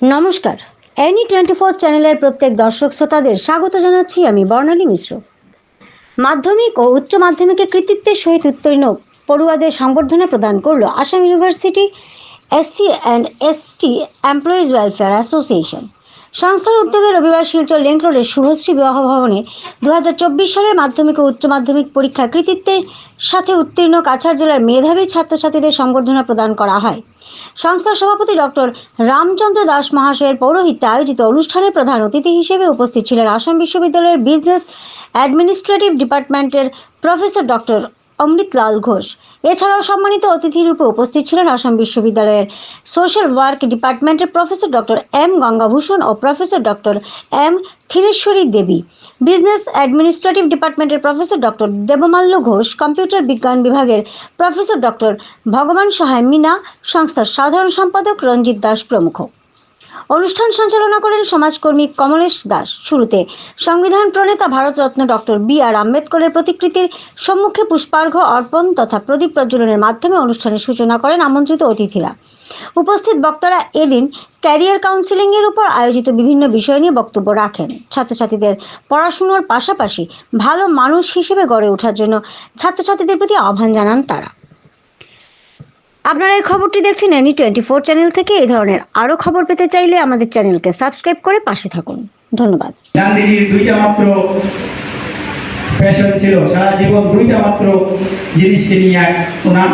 নমস্কার। Any twenty four চ্যানেলের প্রত্যেক দর্শক শ্রোতাদের স্বাগত জানাচ্ছি আমি বর্ণালী মিশ্র। মাধ্যমিক ও উচ্চ মাধ্যমিকে কৃতিত্বের সহিত উত্তীর্ণ পড়ুয়াদের সংবর্ধনা প্রদান করল Assam university SC and ST employees welfare association. সংস্থার উদ্যোগে রবিবার শিলচর লিঙ্ক রোডের শুভশ্রী বিবাহ ভবনে দু হাজার চব্বিশ সালের মাধ্যমিক ও উচ্চ মাধ্যমিক পরীক্ষা কৃতিত্বের সাথে উত্তীর্ণ কাছাড় জেলার মেধাবী ছাত্রছাত্রীদের সংবর্ধনা প্রদান করা হয়। সংস্থার সভাপতি ডক্টর রামচন্দ্র দাস মহাশয়ের পৌরোহিত্যে আয়োজিত অনুষ্ঠানে প্রধান অতিথি হিসেবে উপস্থিত ছিলেন আসাম বিশ্ববিদ্যালয়ের বিজনেস অ্যাডমিনিস্ট্রেটিভ ডিপার্টমেন্টের প্রফেসর ডক্টর অমৃতলাল ঘোষ। এছাড়াও সম্মানিত অতিথি রূপে উপস্থিত ছিলেন আসাম বিশ্ববিদ্যালয়ের সোশ্যাল ওয়ার্ক ডিপার্টমেন্টের প্রফেসর ডক্টর এম গঙ্গাভূষণ ও professor doctor M Thireshwari Devi. Business administrative ডিপার্টমেন্টের professor doctor Debmalya Ghosh, computer বিজ্ঞান বিভাগের প্রফেসর ডক্টর ভগবান সহায় মিনা, সংস্থার সাধারণ সম্পাদক রঞ্জিত দাস প্রমুখ। অনুষ্ঠান সঞ্চালনা করেন সমাজকর্মী কমলেশ দাস। শুরুতে সংবিধান প্রণেতা ভারতরত্ন ডক্টর বি আর আম্বেদকরের প্রতিকৃতির সম্মুখে পুষ্পার্ঘ অর্পণ তথা প্রদীপ প্রজ্বলনের মাধ্যমে অনুষ্ঠানের সূচনা করেন আমন্ত্রিত অতিথিরা। উপস্থিত বক্তারা এদিন ক্যারিয়ার কাউন্সিলিংয়ের উপর আয়োজিত বিভিন্ন বিষয় নিয়ে বক্তব্য রাখেন। ছাত্রছাত্রীদের পড়াশুনোর পাশাপাশি ভালো মানুষ হিসেবে গড়ে ওঠার জন্য ছাত্রছাত্রীদের প্রতি আহ্বান জানান তারা। আপনারা এই খবরটি দেখছেন এনি টোয়েন্টি ফোর চ্যানেল থেকে। এই ধরনের আরও খবর পেতে চাইলে আমাদের চ্যানেলকে সাবস্ক্রাইব করে পাশে থাকুন। ধন্যবাদ। ছিল। সারা জীবন দুইটা মাত্র জিনিসকে নিয়ে ওনার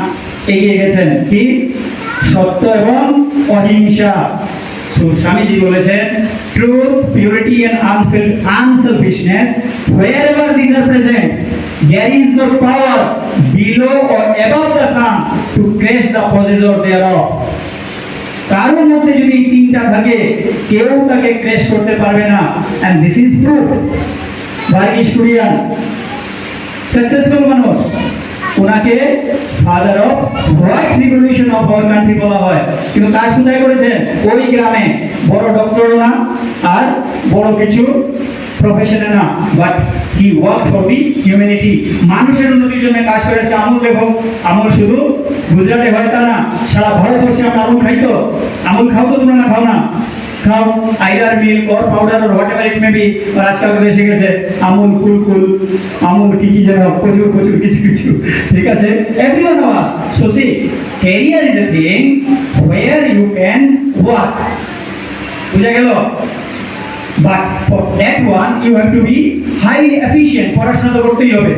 এগিয়ে গেছেন। কি? সত্য এবং অহিংসা। স্বামীজি বলেছেন truth purity unselfishness are present, there is no power below or above the sun to crush the possessor thereof. কারোর মধ্যে যদি তিনটা থাকে, কেউ তাকে ক্রেশ করতে পারবে না। And this is proof by student successful মানুষ। ওনাকে father of white revolution of our country বলা হয়। কিন্তু কাজ কোথায় করেছেন ওই গ্রামে। বড় ডক্টর না, আর বড় কিছু প্রফেশনে না but he work for the humanity মানুষের উন্নতির জন্য কাজ করেছে আমুল দেখো আমুল শুধু গুজরাটে হয় তা না, সারা ভারতবর্ষে আমরা আমুল খাই তো। আমুল খাও তো তোমরা না, খাও না। খাও either milk or powder or whatever it may be আজকাল এসে গেছে, আমুল কুল কুল, আমুল কি কি যেন, প্রচুর প্রচুর, কিছু কিছু। ঠিক আছে? Everyone was so see career is a thing where you can work বুঝা গেল? But for that one you have to be highly efficient পড়াশোনা তো করতেই হবে।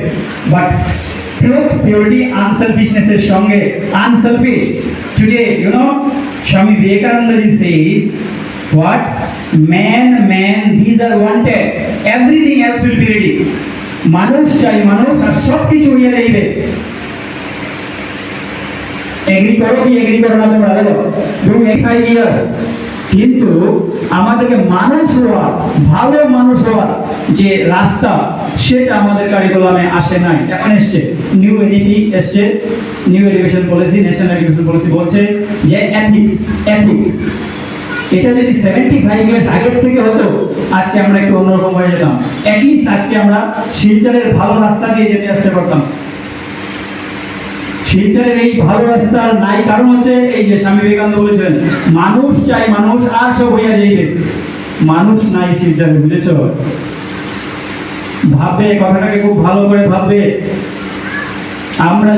বাট ট্রুথ পিউরিটি আনসেলফিশনেস এর সঙ্গে unselfish today you know Swami Vivekananda G Sage what? Man man, these are wanted. Everything else will be ready. মানুষ চাই মানুষ আর সব কিছু হইয়া যাইবে এগ্রি করো কি এগ্রি করো না তোমরা? দেখো ডু ফাইভ ইয়ার্স কিন্তু আমাদেরকে মানুষ হওয়ার ভালো মানুষ হওয়ার যে রাস্তা, সেটা আমাদের কারিকুলামে আসে নাই। এখন এসছে নিউ এডিপি এসছে new education policy national education policy বলছে যে এথিক্স এথিক্স এটা যদি সেভেন্টি ফাইভ ইয়ার্স আগের থেকে হতো, আজকে আমরা একটু অন্যরকম হয়ে যেতাম। অ্যাটলিস্ট আজকে আমরা শিলচরের ভালো রাস্তা দিয়ে যেতে আসতে পারতাম। শিলচরের এই ভালো নাই কারণ হচ্ছে এই যে স্বামী বিবেকানন্দ বলেছেন, মানুষ চাই মানুষ আর সব হইয়া যাইবে। মানুষ নাই শিলচরে বুঝেছ? ভাববে কথাটাকে খুব ভালো করে ভাববে। আমরা